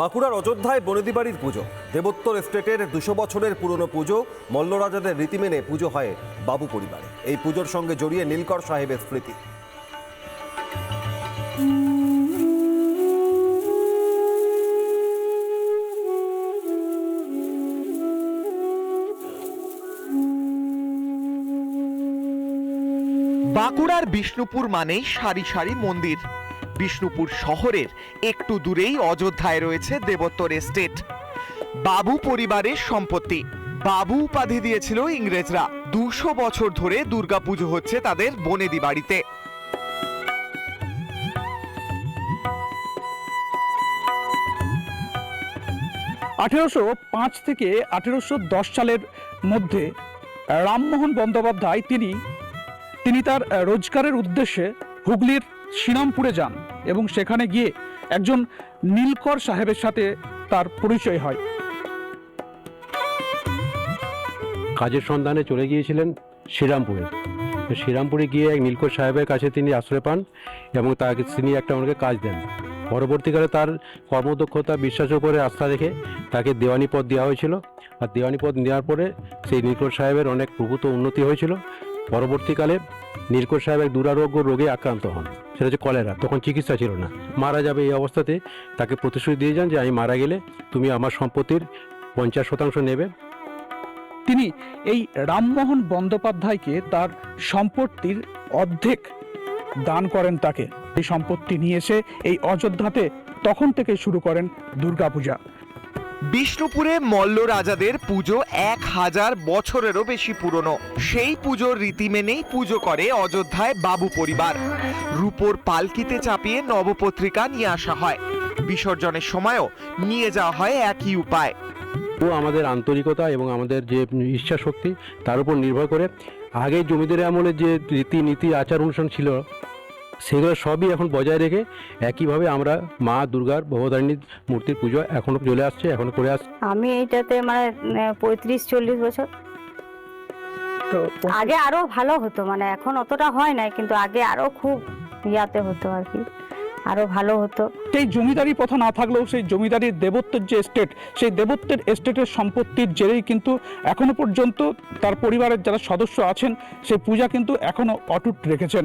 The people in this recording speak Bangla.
বাঁকুড়ার অযোধ্যায় বনেদিবাড়ির পুজো। দেবোত্তর এস্টেটের দুশো বছরের পুরনো পুজো, মল্লরাজাদের রীতি মেনে পুজো হয় বাবু পরিবারে। এই পুজোর সঙ্গে জড়িয়ে নীলকর সাহেবের স্মৃতি। বাঁকুড়ার বিষ্ণুপুর মানেই সারি সারি মন্দির। বিষ্ণুপুর শহরের একটু দূরেই অযোধ্যায় রয়েছে দেবোত্তর এস্টেট। বাবু পরিবারের সম্পত্তি। বাবু উপাধি দিয়েছিল ইংরেজরা। দুশো বছর ধরে দুর্গাপুজো হচ্ছে তাদের বনেদি বাড়িতে। আঠেরোশো পাঁচ থেকে আঠেরোশো দশ সালের মধ্যে রামমোহন বন্দ্যোপাধ্যায় তিনি তিনি তার রোজগারের উদ্দেশ্যে হুগলির শ্রীরামপুরে যান এবং সেখানে গিয়ে একজন নীলকর সাহেবের সাথে তার পরিচয় হয়। কাজের সন্ধানে চলে গিয়েছিলেন শ্রীরামপুরে। শ্রীরামপুরে গিয়ে এক নীলকর সাহেবের কাছে তিনি আশ্রয় পান এবং তাকে তিনি একটা ওনাকে কাজ দেন। পরবর্তীকালে তার কর্মদক্ষতা বিশ্বাসের উপরে আস্থা রেখে তাকে দেওয়ানি পদ দেওয়া হয়েছিল। আর দেওয়ানি পদ নেওয়ার পরে সেই নীলকর সাহেবের অনেক প্রভূত উন্নতি হয়েছিল। পরবর্তীকালে নীলকর সাহেব এক দুরারোগ্য রোগে আক্রান্ত হন। সেটা হচ্ছে কলেরা, তখন চিকিৎসা ছিল না। মারা যাবে এই অবস্থাতে তাকে প্রতিশ্রুতি দিয়ে যান যে, আমি মারা গেলে তুমি আমার সম্পত্তির পঞ্চাশ শতাংশ নেবে। তিনি এই রামমোহন বন্দ্যোপাধ্যায়কে তার সম্পত্তির অর্ধেক দান করেন তাকে। এই সম্পত্তি নিয়ে এসে এই অযোধ্যাতে তখন থেকে শুরু করেন দুর্গাপূজা। বিষ্ণুপুরে মল্ল রাজাদের পুজো এক হাজার বছরেরও বেশি পুরনো। সেই পুজোর রীতি মেনেই পুজো করে অযোধ্যায় বাবু পরিবার। রূপোর পালকিতে চাপিয়ে নবপত্রিকা নিয়ে আসা হয়। বিসর্জনের সময়ও নিয়ে যাওয়া হয় একই উপায়। ও আমাদের আন্তরিকতা এবং আমাদের যে ইচ্ছা শক্তি, তার উপর নির্ভর করে। আগে জমিদারের আমলে যে রীতিনীতি আচার অনুষ্ঠান ছিল সেগুলো সবই এখন বজায় রেখে একইভাবে আমরা মা দুর্গার ভবতারিণীর মূর্তির পুজো এখনও চলে আসছে এখনও করে আসছে আমি এইটাতে মানে পঁয়ত্রিশ চল্লিশ বছর। তো আগে আরও ভালো হতো মানে এখন অতটা হয় না কিন্তু আগে আরও খুব ইয়াতে হতো আর কি। আরও ভালো হতো। সেই জমিদারি প্রথা না থাকলেও সেই জমিদারির দেবত্বের যে এস্টেট সেই দেবত্বের এস্টেটের সম্পত্তির জেরেই কিন্তু এখনও পর্যন্ত তার পরিবারের যারা সদস্য আছেন সেই পূজা কিন্তু এখনও অটুট রেখেছেন।